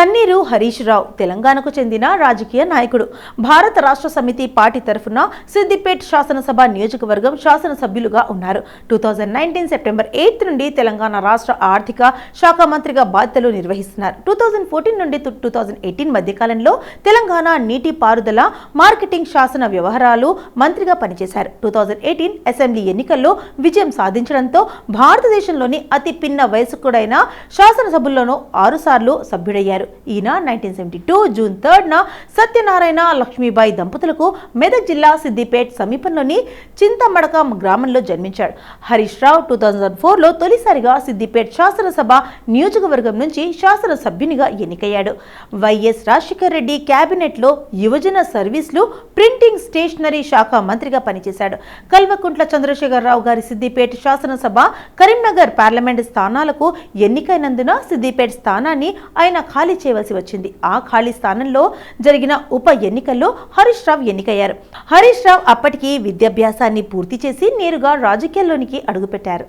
తన్నీరు హరీష్ రావు తెలంగాణకు చెందిన రాజకీయ నాయకుడు. భారత రాష్ట్ర సమితి పార్టీ తరఫున సిద్దిపేట్ శాసనసభ నియోజకవర్గం శాసనసభ్యులుగా ఉన్నారు. Two thousand nineteen September eighth నుండి తెలంగాణ రాష్ట్ర ఆర్థిక శాఖ మంత్రిగా బాధ్యతలు నిర్వహిస్తున్నారు. టూ థౌజండ్ ఫోర్టీన్ నుండి టూ థౌజండ్ ఎయిటీన్ మధ్యకాలంలో తెలంగాణ నీటి పారుదల మార్కెటింగ్ శాసన వ్యవహారాలు మంత్రిగా పనిచేశారు. టూ థౌజండ్ ఎయిటీన్ అసెంబ్లీ ఎన్నికల్లో విజయం సాధించడంతో భారతదేశంలోని అతి పిన్న వయసుకుడైన శాసనసభల్లోనూ ఆరుసార్లు సభ్యుడయ్యారు. ఈయన నైన్టీన్ సెవెంటీ టూ జూన్ థర్డ్న సత్యనారాయణ లక్ష్మీబాయి దంపతులకు మెదక్ జిల్లా సిద్దిపేట్ సమీపంలోని చింతమడక గ్రామంలో జన్మించాడు. హరీష్ రావు టూ థౌజండ్ ఫోర్లో తొలిసారిగా సిద్దిపేట్ శాసనసభ నియోజకవర్గం నుంచి శాసనసభ్యునిగా ఎన్నికయ్యాడు. వైఎస్ రాజశేఖర్ రెడ్డి క్యాబినెట్లో యువజన సర్వీసులు ప్రింటింగ్ స్టేషనరీ శాఖ మంత్రిగా పనిచేశాడు. కల్వకుంట్ల చంద్రశేఖరరావు గారి సిద్దిపేట శాసనసభ కరీంనగర్ పార్లమెంట్ స్థానాలకు ఎన్నికైనందున సిద్దిపేట స్థానాన్ని ఆయన ఖాళీ ఖాళీ చేయవలసి వచ్చింది. ఆ ఖాళీ స్థానంలో జరిగిన ఉప ఎన్నికల్లో హరీష్ రావు ఎన్నికయ్యారు. హరీష్ రావు అప్పటికి విద్యాభ్యాసాన్ని పూర్తి చేసి నేరుగా రాజకీయాల్లోనికి అడుగుపెట్టారు.